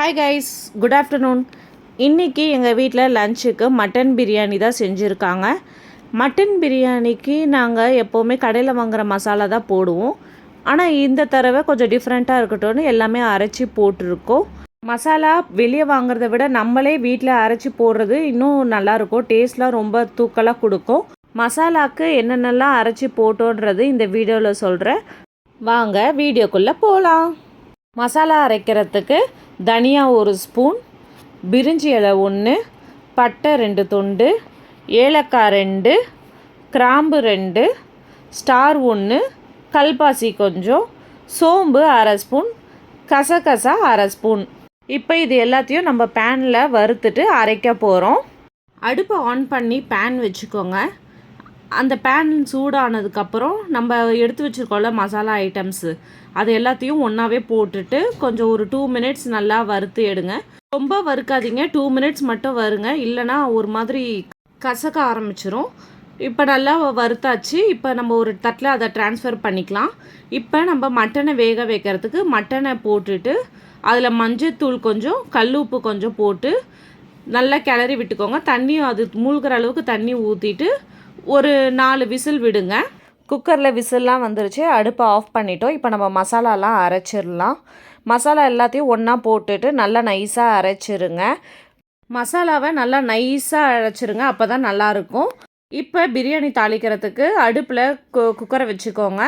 Hi guys good afternoon இன்றைக்கி எங்கள் வீட்டில் லஞ்சுக்கு மட்டன் பிரியாணி தான் செஞ்சுருக்காங்க. மட்டன் பிரியாணிக்கு நாங்கள் எப்போவுமே கடையில் வாங்குகிற மசாலா தான் போடுவோம். ஆனால் இந்த தடவை கொஞ்சம் டிஃப்ரெண்ட்டாக இருக்கட்டும்னு எல்லாமே அரைச்சி போட்டிருக்கோம். மசாலா வெளியே வாங்குறத விட நம்மளே வீட்டில் அரைச்சி போடுறது இன்னும் நல்லாயிருக்கும் டேஸ்ட்லாம் ரொம்ப தூக்கலாக கொடுக்கும். மசாலாக்கு என்னென்னலாம் அரைச்சி போட்டோன்றது இந்த வீடியோவில் சொல்கிறேன் வாங்க வீடியோக்குள்ளே போகலாம் மசாலா அரைக்கிறதுக்கு தனியா ஒரு ஸ்பூன் பிரிஞ்சி இலை ஒன்று பட்டை ரெண்டு துண்டு ஏலக்காய் ரெண்டு கிராம்பு ரெண்டு ஸ்டார் ஒன்று கல்பாசி கொஞ்சம் சோம்பு அரை ஸ்பூன் கசகசா அரை ஸ்பூன். இப்போ இது எல்லாத்தையும் நம்ம பேனில் வறுத்துட்டு அரைக்க போகிறோம் அடுப்பை ஆன் பண்ணி பேன் வச்சுக்கோங்க. அந்த பேன் சூடானதுக்கப்புறம் நம்ம எடுத்து வச்சுருக்கோம்ல மசாலா ஐட்டம்ஸு அது எல்லாத்தையும் ஒன்றாவே போட்டுட்டு கொஞ்சம் ஒரு டூ மினிட்ஸ் நல்லா வறுத்து எடுங்க. ரொம்ப வறுக்காதீங்க டூ மினிட்ஸ் மட்டும் வருங்க. இல்லைனா ஒரு மாதிரி கசக்க ஆரம்பிச்சிரும். இப்போ நல்லா வறுத்தாச்சு. இப்போ நம்ம ஒரு தட்டில் அதை ட்ரான்ஸ்ஃபர் பண்ணிக்கலாம். இப்போ நம்ம மட்டனை வேக வைக்கிறதுக்கு மட்டனை போட்டுட்டு அதில் மஞ்சத்தூள் கொஞ்சம் கல் உப்பு கொஞ்சம் போட்டு நல்லா கிளறி விட்டுக்கோங்க. தண்ணி அது மூழ்கிற அளவுக்கு தண்ணி ஊற்றிட்டு ஒரு நாலு விசில் விடுங்க. குக்கரில் விசில்லாம் வந்துருச்சு. அடுப்பை ஆஃப் பண்ணிட்டோம். இப்போ நம்ம மசாலாலாம் அரைச்சிடலாம். மசாலா எல்லாத்தையும் ஒன்றா போட்டுட்டு நல்லா நைஸாக அரைச்சிருங்க. மசாலாவை நல்லா நைஸாக அரைச்சிருங்க. அப்போ தான் நல்லாயிருக்கும். இப்போ பிரியாணி தாளிக்கிறதுக்கு அடுப்பில் கு குக்கரை வச்சுக்கோங்க.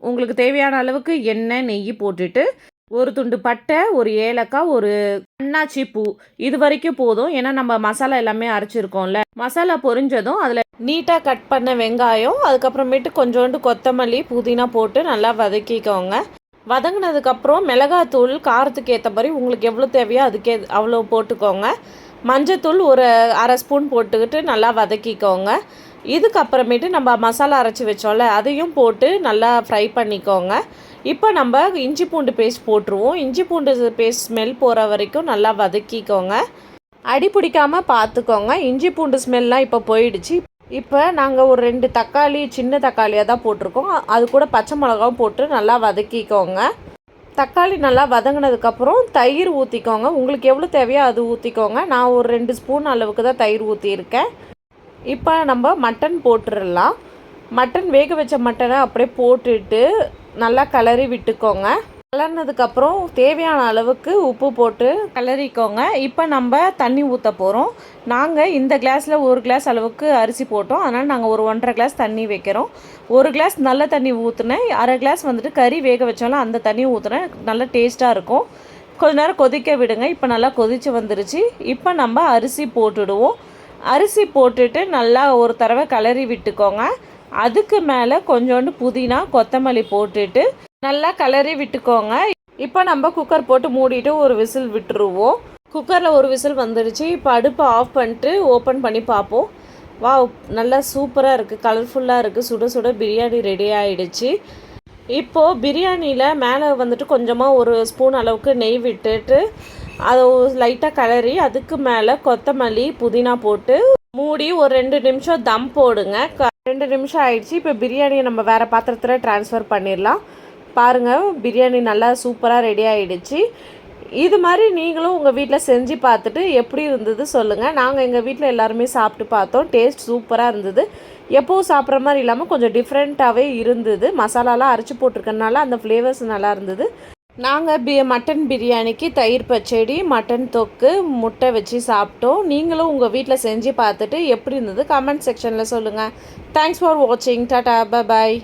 உங்களுக்கு தேவையான அளவுக்கு எண்ணெய் நெய் போட்டுட்டு ஒரு துண்டு பட்டை ஒரு ஏலக்காய் ஒரு அண்ணாச்சி பூ. இது வரைக்கும் போதும். ஏன்னா நம்ம மசாலா எல்லாமே அரைச்சிருக்கோம்ல. மசாலா பொரிஞ்சதும் அதில் நீட்டாக கட் பண்ண வெங்காயம் அதுக்கப்புறமேட்டு கொஞ்சோண்டு கொத்தமல்லி புதினா போட்டு நல்லா வதக்கிக்கோங்க. வதங்கினதுக்கப்புறம் மிளகாத்தூள் காரத்துக்கு ஏற்ற மாதிரி உங்களுக்கு எவ்வளோ தேவையோ அதுக்கே அவ்வளோ போட்டுக்கோங்க. மஞ்சத்தூள் ஒரு அரை ஸ்பூன் போட்டுக்கிட்டு நல்லா வதக்கிக்கோங்க. இதுக்கப்புறமேட்டு நம்ம மசாலா அரைச்சி வச்சோம்ல அதையும் போட்டு நல்லா ஃப்ரை பண்ணிக்கோங்க. இப்போ நம்ம இஞ்சி பூண்டு பேஸ்ட் போட்டுருவோம். இஞ்சி பூண்டு பேஸ்ட் ஸ்மெல் போகிற வரைக்கும் நல்லா வதக்கிக்கோங்க. அடி பிடிக்காமல் பார்த்துக்கோங்க இஞ்சி பூண்டு ஸ்மெல்லாம் இப்போ போயிடுச்சு. இப்போ நாங்கள் ஒரு ரெண்டு தக்காளி சின்ன தக்காளியாக தான் போட்டிருக்கோம். அது கூட பச்சை மிளகாவும் போட்டு நல்லா வதக்கிக்கோங்க. தக்காளி நல்லா வதங்கினதுக்கப்புறம் தயிர் ஊற்றிக்கோங்க உங்களுக்கு எவ்வளோ தேவையோ அது ஊற்றிக்கோங்க நான் ஒரு ரெண்டு ஸ்பூன் அளவுக்கு தான் தயிர் ஊற்றியிருக்கேன் இப்போ நம்ம மட்டன் போட்டுடலாம். மட்டன் வேக வச்ச மட்டனை அப்படியே போட்டுட்டு நல்லா கிளறி விட்டுக்கோங்க. கலர்னதுக்கப்புறம் தேவையான அளவுக்கு உப்பு போட்டு கிளறிக்கோங்க. இப்போ நம்ம தண்ணி ஊற்ற போகிறோம் நாங்கள் இந்த கிளாஸில் ஒரு கிளாஸ் அளவுக்கு அரிசி போட்டோம். அதனால் நாங்கள் ஒரு ஒன்றரை கிளாஸ் தண்ணி வைக்கிறோம். ஒரு கிளாஸ் நல்ல தண்ணி ஊற்றுனேன் அரை கிளாஸ் வந்துட்டு கறி வேக வச்சாலும் அந்த தண்ணி ஊற்றுனேன் நல்லா டேஸ்ட்டாக இருக்கும். கொஞ்ச நேரம் கொதிக்க விடுங்க. இப்போ நல்லா கொதித்து வந்துருச்சு. இப்போ நம்ம அரிசி போட்டுடுவோம். அரிசி போட்டுட்டு நல்லா ஒரு தடவை கிளறி விட்டுக்கோங்க. அதுக்கு மேலே கொஞ்சோண்டு புதினா கொத்தமல்லி போட்டுட்டு நல்லா கிளறி விட்டுக்கோங்க. இப்போ நம்ம குக்கர் போட்டு மூடிட்டு ஒரு விசில் விட்டுருவோம். குக்கரில் ஒரு விசில் வந்துடுச்சு இப்போ அடுப்பை ஆஃப் பண்ணிட்டு ஓப்பன் பண்ணி பார்ப்போம். வா நல்லா சூப்பராக இருக்குது கலர்ஃபுல்லாக இருக்குது சுட சுட பிரியாணி ரெடி ஆகிடுச்சு இப்போது பிரியாணியில் மேலே வந்துட்டு கொஞ்சமாக ஒரு ஸ்பூன் அளவுக்கு நெய் விட்டுட்டு அதை லைட்டாக கிளறி அதுக்கு மேலே கொத்தமல்லி புதினா போட்டு மூடி ஒரு ரெண்டு நிமிஷம் தம் போடுங்க. க ரெண்டு நிமிஷம் ஆயிடுச்சு. இப்போ பிரியாணியை நம்ம வேறு பாத்திரத்தில் ட்ரான்ஸ்ஃபர் பண்ணிடலாம் பாருங்கள் பிரியாணி நல்லா சூப்பராக ரெடி ஆகிடுச்சு இது மாதிரி நீங்களும் உங்கள் வீட்டில் செஞ்சு பார்த்துட்டு எப்படி இருந்தது சொல்லுங்கள் நாங்கள் எங்கள் வீட்டில் எல்லாருமே சாப்பிட்டு பார்த்தோம். டேஸ்ட் சூப்பராக இருந்தது. எப்போவும் சாப்பிட்ற மாதிரி இல்லாமல் கொஞ்சம் டிஃப்ரெண்ட்டாகவே இருந்தது. மசாலாலாம் அரைச்சி போட்டிருக்கனால அந்த ஃப்ளேவர்ஸ் நல்லா இருந்தது. நாங்கள் பி மட்டன் பிரியாணிக்கு தயிர் பச்சடி மட்டன் தொக்கு முட்டை வச்சு சாப்பிட்டோம். நீங்களும் உங்கள் வீட்டில் செஞ்சு பார்த்துட்டு எப்படி இருந்தது? கமெண்ட் செக்ஷனில் சொல்லுங்கள் தேங்க்ஸ் ஃபார் வாட்சிங் டாடா பாய்